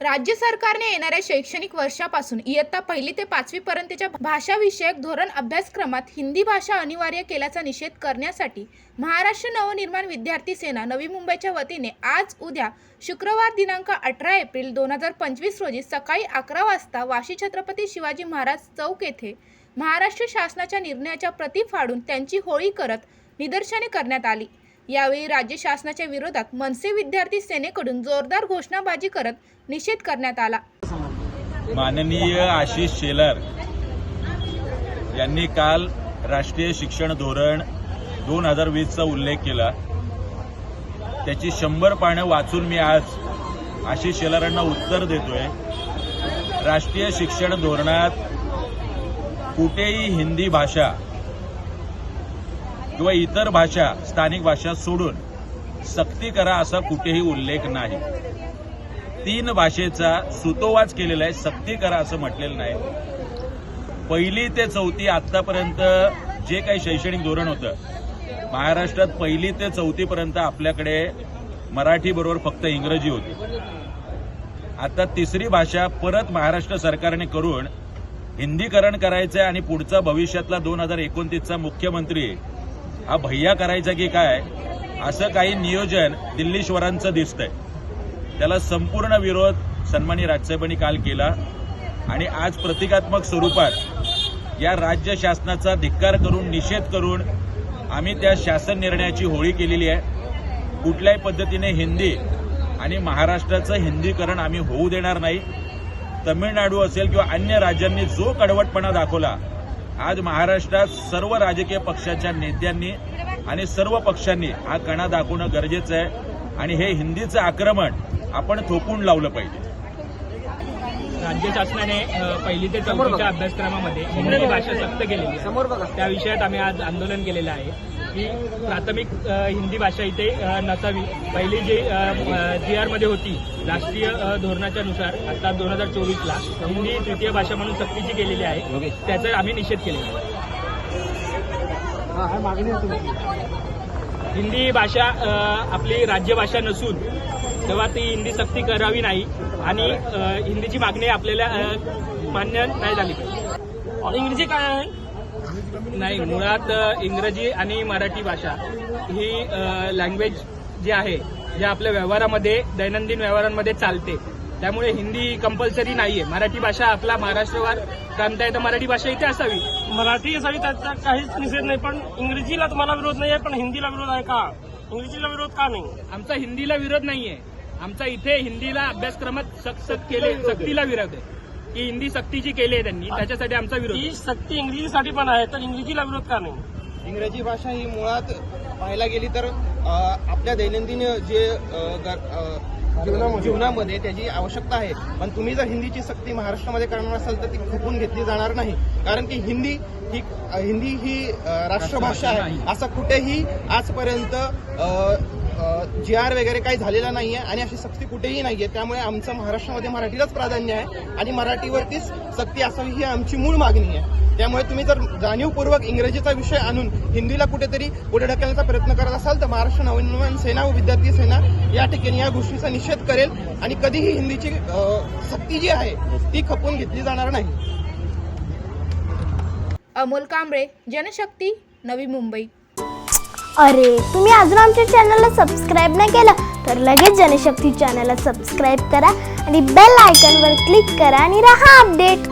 राज्य सरकारने येणाऱ्या शैक्षणिक वर्षापासून इयत्ता पहिली ते पाचवी पर्यंतच्या भाषाविषयक धोरण अभ्यासक्रमात हिंदी भाषा अनिवार्य केल्याचा निषेध करण्यासाठी महाराष्ट्र नवनिर्माण विद्यार्थी सेना नवी मुंबईच्या वतीने आज उद्या शुक्रवार दिनांक अठरा एप्रिल दोन हजार पंचवीस रोजी सकाळी अकरा वाजता वाशी छत्रपती शिवाजी महाराज चौक येथे महाराष्ट्र शासनाच्या निर्णयाच्या प्रती फाडून त्यांची होळी करत निदर्शने करण्यात आली. यावेळी राज्य शासनाच्या विरोधात मनसे विद्यार्थी सेनेकडून जोरदार घोषणाबाजी करत निषेध करण्यात आला. माननीय आशिष शेलार यांनी काल राष्ट्रीय शिक्षण धोरण दोन हजार वीसचा उल्लेख केला. त्याची शंभर पानं वाचून मी आज आशिष शेलारांना उत्तर देतोय. राष्ट्रीय शिक्षण धोरणात कुठेही हिंदी भाषा किंवा इतर भाषा स्थानिक भाषा सोडून. सक्ती करा असा कुठेही उल्लेख नाही. तीन भाषेचा सुतोवाच केलेला आहे सक्ती करा असं म्हटलेलं नाही. पहिली ते चौथी आतापर्यंत जे काही शैक्षणिक धोरण होतं महाराष्ट्रात पहिली ते चौथीपर्यंत आपल्याकडे मराठी बरोबर फक्त इंग्रजी होती. आता तिसरी भाषा परत महाराष्ट्र सरकारने करून हिंदीकरण करायचं आहे आणि पुढचा भविष्यातला दोन हजार एकोणतीसचा मुख्यमंत्री हा भैया करायचा की काय असं काही नियोजन दिल्लीश्वरांचं दिसतंय. त्याला संपूर्ण विरोध सन्मानी राजसाहेबांनी काल केला आणि आज प्रतिकात्मक स्वरूपात या राज्य शासनाचा धिक्कार करून निषेध करून आम्ही त्या शासन निर्णयाची होळी केलेली आहे. कुठल्याही पद्धतीने हिंदी आणि महाराष्ट्राचं हिंदीकरण आम्ही होऊ देणार नाही. तमिळनाडू असेल किंवा अन्य राज्यांनी जो कडवटपणा दाखवला आज महाराष्ट्रात सर्व राजकीय पक्षाच्या नेत्यांनी आणि सर्व पक्षांनी हा कणा दाखवणं गरजेचं आहे. आणि हे हिंदीचं आक्रमण आपण थोपून लावलं पाहिजे. राज्य शासनाने पहिली ते चौथीच्या अभ्यासक्रमामध्ये हिंदी भाषा सक्त केलेली त्या विषयात आम्ही आज आंदोलन केलेलं आहे. की प्राथमिक हिंदी भाषा इथे नसावी. पहिली जी जी आरमध्ये होती राष्ट्रीय धोरणाच्या नुसार आता दोन हजार चोवीसला हिंदी तृतीय भाषा म्हणून सक्तीची केलेली आहे. त्याचा आम्ही निषेध केलेला आहे. हिंदी भाषा आपली राज्यभाषा नसून तेव्हा ती हिंदी सक्ती करावी नाही आणि हिंदीची मागणी आपल्याला मान्य नाही झाली. पाहिजे इंग्रजी काय आहे? नाही मुळात इंग्रजी आणि मराठी भाषा ही लँग्वेज जी आहे जे आपल्या व्यवहारामध्ये दैनंदिन व्यवहारांमध्ये चालते. त्यामुळे हिंदी कंपल्सरी नाहीये. मराठी भाषा आपला महाराष्ट्रवर काय म्हणता येतं मराठी भाषा इथे असावी. मराठी असावी त्याचा काहीच निषेध नाही पण इंग्रजीला तुम्हाला विरोध नाही आहे पण हिंदीला विरोध आहे का? इंग्रजीला विरोध का नाही? आमचा हिंदीला विरोध नाहीये. आमचा इथे हिंदीला अभ्यासक्रमात सक्त केले सक्तीला विरोध आहे. की हिंदी सक्तीची केली आहे त्यांनी त्याच्यासाठी आमचा विरोध ही. सक्ती इंग्रजीसाठी पण आहे तर इंग्रजीला विरोध का नाही? इंग्रजी भाषा ही मुळात पाहायला गेली तर अ, आपल्या दैनंदिन जे अ, गर- अ, जीवनामध्ये. त्याची आवश्यकता आहे. पण तुम्ही जर हिंदीची सक्ती महाराष्ट्रामध्ये करणार असाल तर ती खपून घेतली जाणार नाही. कारण की हिंदी ही हिंदी ही अ, राष्ट्रभाषा आहे. असं कुठेही आजपर्यंत जी आर वगैरे काही झालेला नाहीये आणि अशी सक्ती कुठेही नाहीये. त्यामुळे आमचं महाराष्ट्रामध्ये मराठीलाच प्राधान्य आहे आणि मराठीवरतीच सक्ती असावी ही आमची मूळ मागणी आहे. त्यामुळे तुम्ही जर जाणीवपूर्वक इंग्रजीचा विषय आणून हिंदीला कुठेतरी पुढे ढकलण्याचा प्रयत्न करत असाल तर महाराष्ट्र नवनिर्माण सेना व विद्यार्थी सेना या ठिकाणी या गोष्टीचा निषेध करेल आणि कधीही हिंदीची सक्ती जी आहे ती खपून घेतली जाणार नाही. अमोल कांबळे जनशक्ती नवी मुंबई. अरे तुम्ही अजून आमच्या चॅनलला सबस्क्राईब नाही केलं तर लगेच जनशक्ती चॅनलला सबस्क्राईब करा आणि बेल आयकनवर क्लिक करा आणि राहा अपडेट